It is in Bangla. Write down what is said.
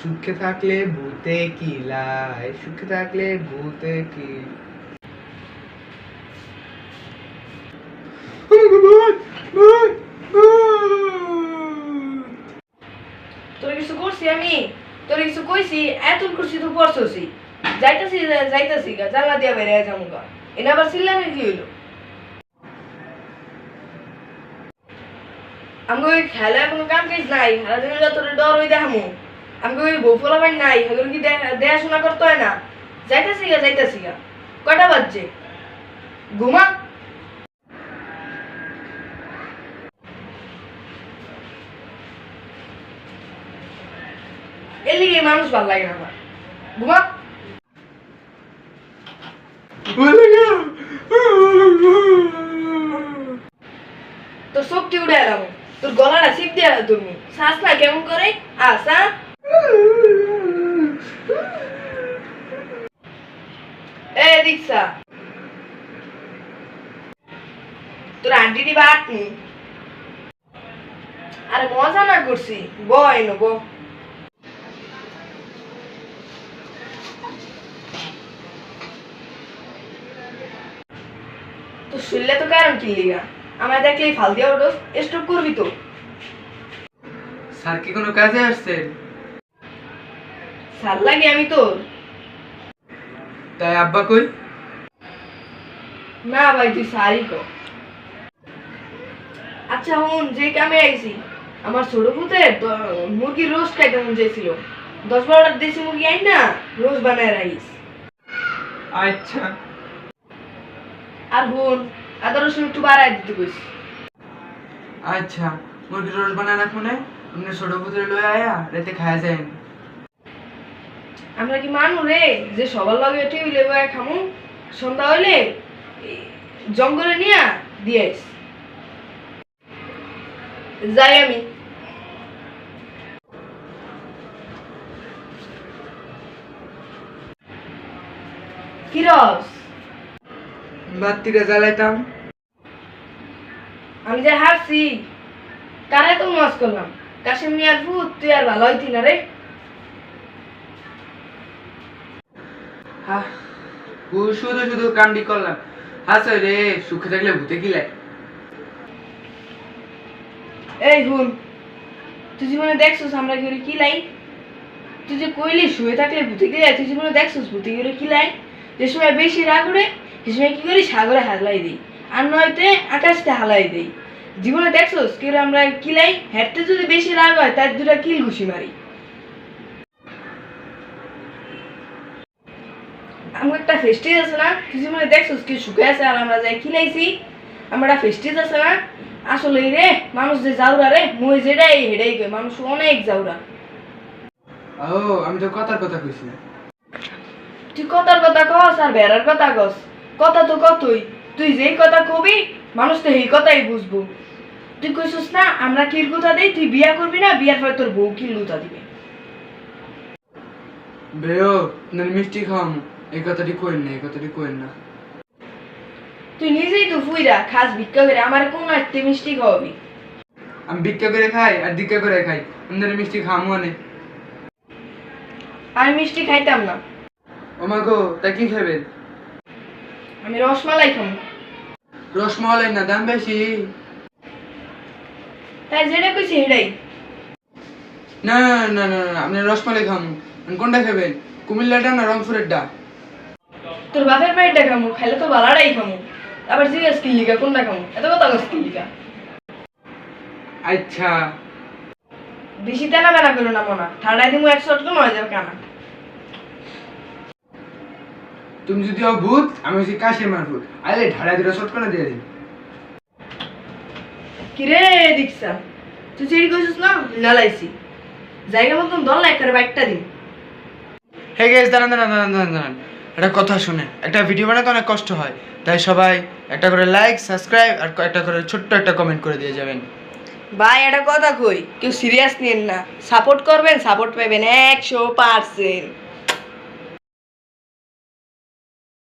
সুখে থাকলে ভূতে কি লাই? সুখে থাকলে ভূতে কি। তোর কিছু করছি আমি? তোর কিছু কইছি? এত করছি তো পড়ছছি যাইতাছি যাইতাছি গা, জানলা দিয়া বেরিয়ে যাব গা। এনে আবার চিল্লামের কি হইল? ওই খেলা কোনো কাম কাজ নাই দিন তোর ডর হই দেখামু। আমাকে ওই বউ ফলাবাই নাই, এগুলো কি দেখা- দেখাশোনা করতে হয় না? যাইতাছি গা যাইতাছি গা বাজছে? ঘুমা। মানুষ ভালো লাগে না আমার। ঘুমা। তোর শক্তি উড়ে এলাম তোর গলাটা শিখ দিয়ে তুমি শ্বাস না কেমন করে? আসা তোর আন্টি দিবা আটনি আরে, মজা না করছি। বয় নো তো শুনলে তো কারণ কি লিগা? আমার দেখলেই ফাল দিয়া ওঠো স্টপ করবি তো। স্যার কি কোনো কাজে আসছেন? সার লাগে আমি তোর। তাই আব্বা কই? না ভাই তুই সারি কর আচ্ছা হুন যে কামে আইছি আমার ছোট পুতে মুরগির রোস্ট খাইতে মন চাইছিল। দশ বারোটা দেশি মুরগি আই না রোজ বানায় রাইস আচ্ছা। আর হুন আদা রসুন একটু বাড়ায় দিতে কইছি। আচ্ছা মুরগি রোজ বানায় রাখো না ছোট পুত্রে লয়ে আয়া রাতে খায়া যায় আমরা কি মানু রে? যে সবার লগে টেবিলে বয়ে খামু সন্ধ্যা হইলে জঙ্গলে নিয়া দিয়ে যাই আমি। জ্বালাইতাম। আমি যে হারছি কারে তো মজ করলাম। কাশিম মিয়ার ভূত তুই আর ভালো হইতি না রে। হা? ও শুধু শুধু কান্ডি করলাম। হাসে রে, সুখে থাকলে ভূতে কি লাগে এই হুন, তুই জীবনে দেখছিস আমরা কি করে কি লাই তুই যে কইলি শুয়ে থাকলে ভূতে গিয়ে তুই জীবনে দেখছিস ভূতে গিয়ে কি লাই যে সময় বেশি রাগ উঠে সে সময় কি করি সাগরে হালাই দিই। আর নয়তে আকাশতে হালাই দিই। জীবনে দেখছিস কি আমরা কি লাই হেঁটতে যদি বেশি রাগ হয়, তার দুটা কিল ঘুষি মারি। আমার একটা ফেস্টিজ আছে না তুই জীবনে দেখছিস কি আছে আর আমরা যাই খিলাইছি? আমার একটা ফেস্টিজ আছে না? আসলে রে মানুষ যে যাওরা রে মুই যেটাই হেডাই কই মানুষ অনেক যাওরা ও আমি তো কথার কথা কইছি তুই কথার কথা কস আর বেড়ার কথা কস। কথা তো কতই তুই। যেই কথা কবি মানুষ তো এই কথাই বুঝব। তুই কইছিস না আমরা গুতা দেই তুই বিয়া করবি না বিয়ার পরে তোর বউ কিল গুতা দিবে। বেও মিষ্টি খাওয়াম। এই কথাটি কইন না এই কথাটি কইন না। তুই নিজেই তো ফুইরা খাস ভিক্ষা করে আমার কোন একটা মিষ্টি খাওয়াবি? আমি ভিক্ষা করে খাই আর দীক্ষা করে খাই আপনার মিষ্টি খামো আনে আমি মিষ্টি খাইতাম না। ও মা গো তা কি খাবেন আমি রসমালাই খাব রসমালাই না দাম বেশি। তাই যেটা কইছি হেডাই না না না না, আপনি রসমালাই খামু। কোনটা খাবেন কুমিল্লাটা না রংপুরেরটা? তোর বাপের বাড়িটা খামু খাইলে তো বালাটাই খামু আবার জিজ্ঞেস কিল্লিকা কোনটা খামু এত কথা কস কিল্লিকা আচ্ছা। বেশি তেনা বেনা করো না মনা। ঠান্ডায় দিমু একশো টকা মনে যাবে কানা। তুমি যদি হও ভূত আমি হচ্ছি কাশের মার ভূত। আরে ঢাড়া দুটো শট করে দিয়ে দিন কিরে দীক্ষা? তুই চেরি কইছিস না? লালাইছি। জায়গা মতন দল না একটা বাইকটা দিন হে দাঁড়ান দাঁড়ান দাঁড়ান দাঁড়ান দাঁড়ান। একটা কথা শুনেন, একটা ভিডিও বানাতে অনেক কষ্ট হয়, তাই সবাই একটা করে লাইক সাবস্ক্রাইব আর একটা করে ছোট্ট একটা কমেন্ট করে দিয়ে যাবেন। ভাই, একটা কথা কই, কেউ সিরিয়াস নিন না। সাপোর্ট করবেন সাপোর্ট পাবেন একশো পার্সেন্ট